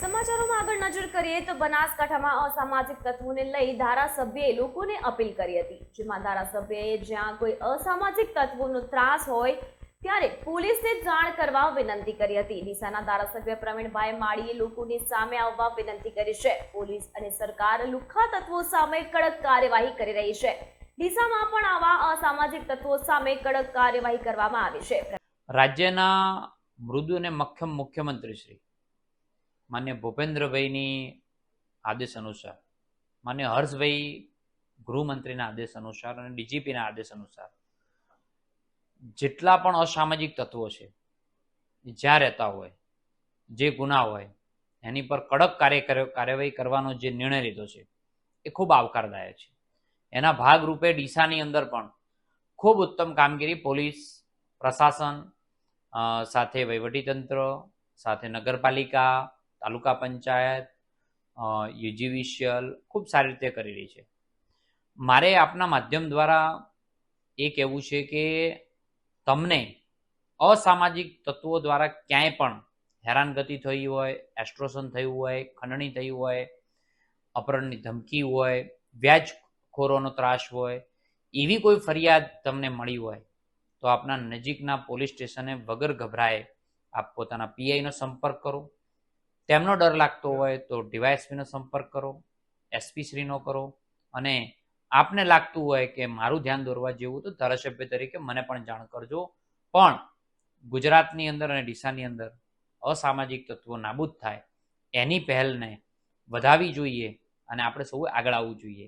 સમાચારોમાં આગળ નજર કરીએ તો બનાસકાંઠામાં અસામાજિક તત્વોને લઈ ધારાસભ્યએ લોકોને અપીલ કરી હતી. જેમાં ધારાસભ્યએ જ્યાં કોઈ અસામાજિક તત્વોનો ત્રાસ હોય ત્યારે પોલીસને જાણ કરવા વિનંતી કરી હતી. ડીસાના ધારાસભ્ય પ્રવીણભાઈ માળીએ લોકોની સામે આવવા વિનંતી કરી છે. પોલીસ અને સરકાર લુખ્ખા તત્વો સામે કડક કાર્યવાહી કરી રહી છે. ડીસામાં પણ આવા અસામાજિક તત્વો સામે કડક કાર્યવાહી કરવામાં આવી છે. રાજ્યના મૃદુ અને મક્ખમ મુખ્યમંત્રી શ્રી માન્ય ભૂપેન્દ્રભાઈની આદેશ અનુસાર, માન્ય હર્ષભાઈ ગૃહમંત્રીના આદેશ અનુસાર અને ડીજીપીના આદેશ અનુસાર જેટલા પણ અસામાજિક તત્વો છે જ્યાં રહેતા હોય, જે ગુના હોય, એની પર કડક કાર્ય કર્યો- કાર્યવાહી કરવાનો જે નિર્ણય લીધો છે, એ ખૂબ આવકારદાયક છે. એના ભાગરૂપે ડીસાની અંદર પણ ખૂબ ઉત્તમ કામગીરી પોલીસ, પ્રશાસન સાથે વહીવટીતંત્ર, સાથે નગરપાલિકા તાલુકા પંચાયત યુજીવિશિયલ ખૂબ સારી રીતે કરી રહી છે. મારે આપના માધ્યમ દ્વારા એ કહેવું છે કે તમને અસામાજિક તત્વો દ્વારા ક્યાંય પણ હેરાનગતિ થઈ હોય, એસ્ટ્રોશન થયું હોય, ખંડણી થઈ હોય, અપહરણની ધમકી હોય, વ્યાજખોરોનો ત્રાસ હોય, એવી કોઈ ફરિયાદ તમને મળી હોય, તો આપના નજીકના પોલીસ સ્ટેશને વગર ગભરાએ આપ પોતાના પીઆઈનો સંપર્ક કરો. તેમનો ડર લાગતો હોય તો ડીવાયએસપીનો સંપર્ક કરો એસપી શ્રીનો કરો અને આપને લાગતું હોય કે મારું ધ્યાન દોરવા જેવું તો ધારાસભ્ય તરીકે મને પણ જાણ કરજો. પણ ગુજરાતની અંદર અને ડીસાની અંદર અસામાજિક તત્વો નાબૂદ થાય. એની પહેલને વધાવી જોઈએ અને આપણે સૌ આગળ આવવું જોઈએ.